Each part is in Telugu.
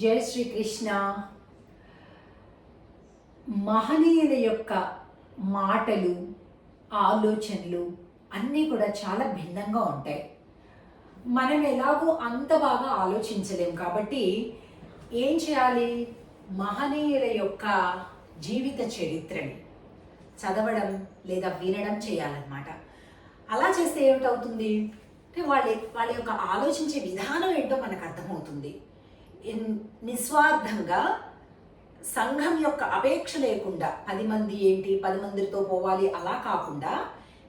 జై శ్రీకృష్ణ. మహనీయుల యొక్క మాటలు ఆలోచనలు అన్నీ కూడా చాలా భిన్నంగా ఉంటాయి. మనం ఎలాగో అంత బాగా ఆలోచించలేం కాబట్టి ఏం చేయాలి? మహనీయుల యొక్క జీవిత చరిత్రని చదవడం లేదా వినడం చేయాలన్నమాట. అలా చేస్తే ఏమిటవుతుంది? అంటే వాళ్ళ వాళ్ళ యొక్క ఆలోచించే విధానం ఏంటో మనకు అర్థమవుతుంది. నిస్వార్థంగా సంఘం యొక్క అపేక్ష లేకుండా పది మంది ఏంటి పది మందితో పోవాలి అలా కాకుండా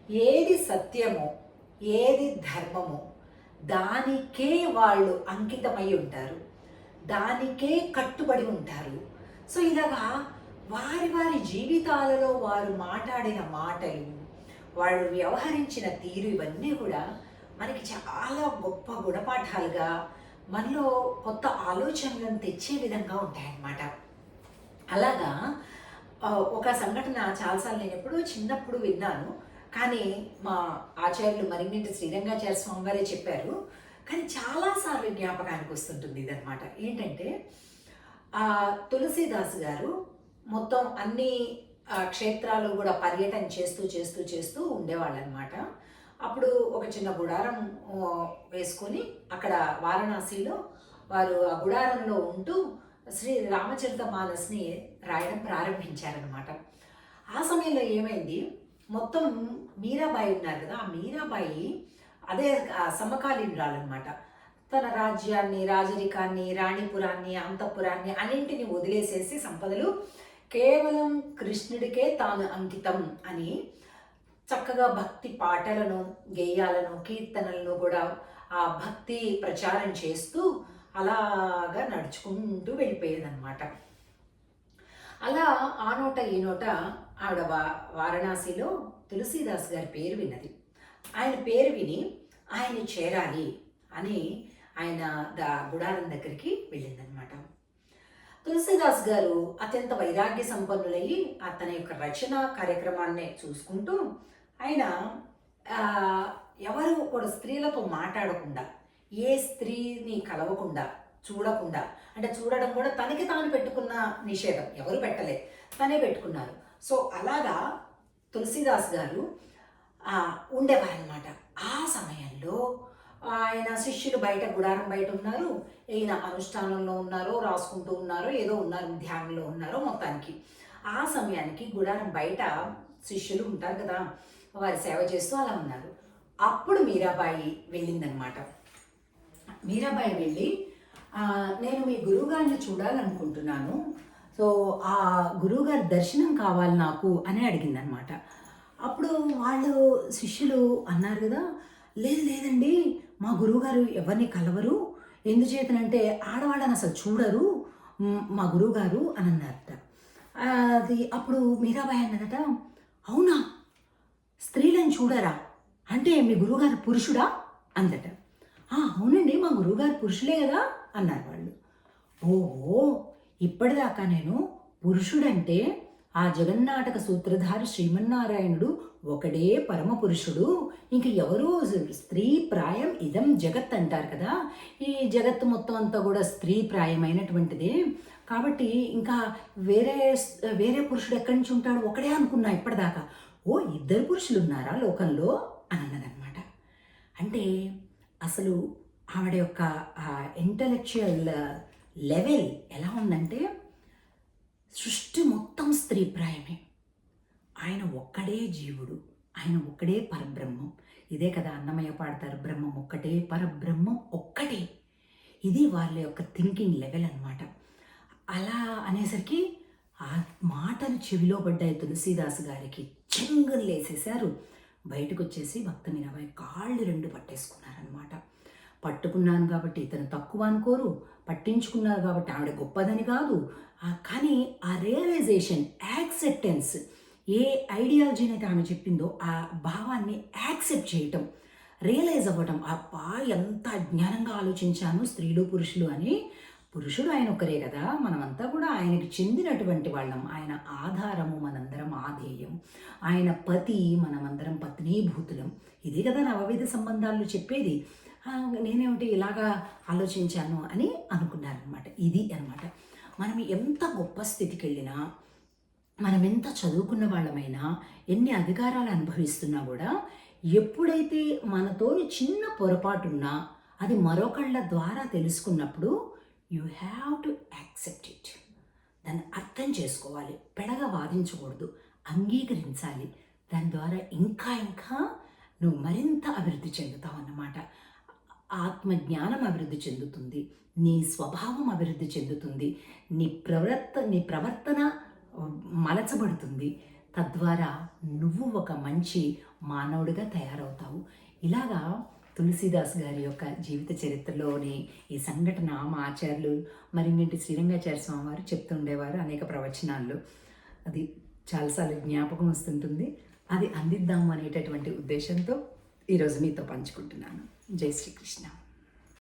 ఏది సత్యమో ఏది ధర్మమో దానికే వాళ్ళు అంకితమై ఉంటారు దానికే కట్టుబడి ఉంటారు. సో ఇలాగా వారి వారి జీవితాలలో వారు మాట్లాడిన మాటలు వాళ్ళు వ్యవహరించిన తీరు ఇవన్నీ కూడా మనకి చాలా గొప్ప గుణపాఠాలుగా మనలో కొత్త ఆలోచనలను తెచ్చే విధంగా ఉంటాయన్నమాట. అలాగా ఒక సంఘటన చాలాసార్లు నేను ఎప్పుడూ చిన్నప్పుడు విన్నాను. కానీ మా ఆచార్యులు మరిన్నింటి శ్రీరంగాచార్య స్వామి వారే చెప్పారు. కానీ చాలాసార్లు జ్ఞాపకానికి వస్తుంటుంది ఇదనమాట ఏంటంటే తులసీదాస్ గారు మొత్తం అన్ని క్షేత్రాలు కూడా పర్యటన చేస్తూ చేస్తూ చేస్తూ ఉండేవాళ్ళు అనమాట అప్పుడు ఒక చిన్న గుడారం వేసుకొని అక్కడ వారణాసిలో వారు ఆ గుడారంలో ఉంటూ శ్రీ రామచరిత మానస్ని రాయడం ప్రారంభించారనమాట ఆ సమయంలో ఏమైంది? మొత్తం మీరాబాయి ఉన్నారు కదా ఆ మీరాబాయి అదే ఆ సమకాలీనురాలన్నమాట. తన రాజ్యాన్ని రాజరికాన్ని రాణిపురాన్ని అంతఃపురాన్ని అన్నింటిని వదిలేసేసి సంపదలు కేవలం కృష్ణుడికే తాను అంకితం అని చక్కగా భక్తి పాటలను గేయాలను కీర్తనలను కూడా ఆ భక్తి ప్రచారం చేస్తూ అలాగా నడుచుకుంటూ వెళ్ళిపోయేదన్నమాట. అలా ఆ నోట ఈ నోట ఆవిడ వా వారణాసిలో తులసీదాస్ గారి పేరు విన్నది. ఆయన పేరు విని ఆయన చేరాలి అని ఆయన దా గుడారం దగ్గరికి వెళ్ళిందనమాట తులసీదాస్ గారు అత్యంత వైరాగ్య సంపన్నులయ్యి అతని యొక్క రచన కార్యక్రమాన్ని చూసుకుంటూ ఆయన ఎవరు కూడా స్త్రీలతో మాట్లాడకుండా ఏ స్త్రీని కలవకుండా చూడకుండా అంటే చూడడం కూడా తనకి తాను పెట్టుకున్న నిషేధం. ఎవరు పెట్టలేదు. తనే పెట్టుకున్నారు. సో అలాగా తులసీదాస్ గారు ఉండేవారనమాట ఆ సమయంలో ఆయన శిష్యులు బయట గుడారం బయట ఉన్నారు. ఈయన అనుష్ఠానంలో ఉన్నారో రాసుకుంటూ ఉన్నారో ఏదో ఉన్నారు ధ్యానంలో ఉన్నారో మొత్తానికి. ఆ సమయానికి గుడారం బయట శిష్యులు ఉంటారు కదా. వారి సేవ చేస్తూ అలా ఉన్నారు. అప్పుడు మీరాబాయి వెళ్ళిందనమాట. మీరాబాయి వెళ్ళి నేను మీ గురువుగారిని చూడాలనుకుంటున్నాను. సో ఆ గురువుగారి దర్శనం కావాలి నాకు అని అడిగిందనమాట. అప్పుడు వాళ్ళు శిష్యులు అన్నారు కదా లేదు లేదండి. మా గురువుగారు ఎవరిని కలవరు. ఎందుచేతనంటే ఆడవాళ్ళని అసలు చూడరు. మా గురువుగారు అని అన్నారట. అది అప్పుడు మీరాబాయి అన్నదట అవునా? చూడరా? అంటే మీ గురువుగారు పురుషుడా? అందట. "ఆ, అవునండి మా గురువుగారు పురుషులే కదా? అన్నారు వాళ్ళు. ఓహో ఇప్పటిదాకా నేను పురుషుడంటే ఆ జగన్నాటక సూత్రధారి శ్రీమన్నారాయణుడు ఒకడే పరమ పురుషుడు. ఇంక ఎవరు స్త్రీ ప్రాయం ఇదం జగత్ అంటారు కదా? ఈ జగత్తు మొత్తం అంతా కూడా స్త్రీ ప్రాయమైనటువంటిదే. కాబట్టి ఇంకా వేరే వేరే పురుషుడు ఎక్కడి నుంచి ఉంటాడు? ఒకడే అనుకున్నా ఇప్పటిదాకా. ఓ ఇద్దరు పురుషులు ఉన్నారా లోకంలో? అని అన్నదన్నమాట. అంటే అసలు ఆవిడ యొక్క ఇంటలెక్చువల్ లెవెల్ ఎలా ఉందంటే సృష్టి మొత్తం స్త్రీ ప్రాయమే. ఆయన ఒక్కడే జీవుడు ఆయన ఒక్కడే పరబ్రహ్మం. ఇదే కదా అన్నమయ్య పాడతారు బ్రహ్మం ఒక్కటే పరబ్రహ్మం ఒక్కటే. ఇది వాళ్ళ యొక్క థింకింగ్ లెవెల్ అనమాట అలా అనేసరికి ఆ మాటలు చెవిలో పడ్డాయి తులసీదాస్ గారికి. చెంగుని లేసేశారు బయటకు వచ్చేసి భక్త మీరాబాయి కాళ్ళు రెండు పట్టేసుకున్నారనమాట పట్టుకున్నాను కాబట్టి ఇతను తక్కువ అనుకోరు పట్టించుకున్నారు కాబట్టి ఆవిడ గొప్పదని కాదు. కానీ ఆ రియలైజేషన్ యాక్సెప్టెన్స్ ఏ ఐడియాలజీని అయితే ఆమె చెప్పిందో ఆ భావాన్ని యాక్సెప్ట్ చేయటం రియలైజ్ అవ్వటం అబ్బా ఎంత అజ్ఞానంగా ఆలోచించాను స్త్రీలు పురుషులు అని. పురుషుడు ఆయన ఒకరే కదా మనమంతా కూడా ఆయనకి చెందినటువంటి వాళ్ళం. ఆయన ఆధారము మనందరం ఆధేయం. ఆయన పతి మనమందరం పత్నీభూతులం. ఇదే కదా నవవిధ సంబంధాలు చెప్పేది. నేనేమిటి ఇలాగా ఆలోచించాను అని అనుకున్నారనమాట ఇది అన్నమాట. మనం ఎంత గొప్ప స్థితికి వెళ్ళినా మనం ఎంత చదువుకున్న వాళ్ళమైనా ఎన్ని అధికారాలు అనుభవిస్తున్నా కూడా ఎప్పుడైతే మనతో చిన్న పొరపాటున్నా అది మరొకళ్ళ ద్వారా తెలుసుకున్నప్పుడు you have to accept it దాన్ని అర్థం చేసుకోవాలి. పెడగ వాదించకూడదు. అంగీకరించాలి. దాని ద్వారా ఇంకా ఇంకా నువ్వు మరింత అభివృద్ధి చెందుతావు అన్నమాట. ఆత్మజ్ఞానం అభివృద్ధి చెందుతుంది. నీ స్వభావం అభివృద్ధి చెందుతుంది. నీ ప్రవర్త నీ ప్రవర్తన మలచబడుతుంది. తద్వారా నువ్వు ఒక మంచి మానవుడిగా తయారవుతావు. ఇలాగా తులసీదాస్ గారి యొక్క జీవిత చరిత్రలోని ఈ సంఘటన మా ఆచార్యులు మరిన్నింటి శ్రీరంగాచార్య స్వామి వారు చెప్తుండేవారు అనేక ప్రవచనాల్లో. అది చాలాసార్లు జ్ఞాపకం వస్తుంటుంది. అది అందిద్దాము అనేటటువంటి ఉద్దేశంతో ఈరోజు మీతో పంచుకుంటున్నాను. జై శ్రీకృష్ణ.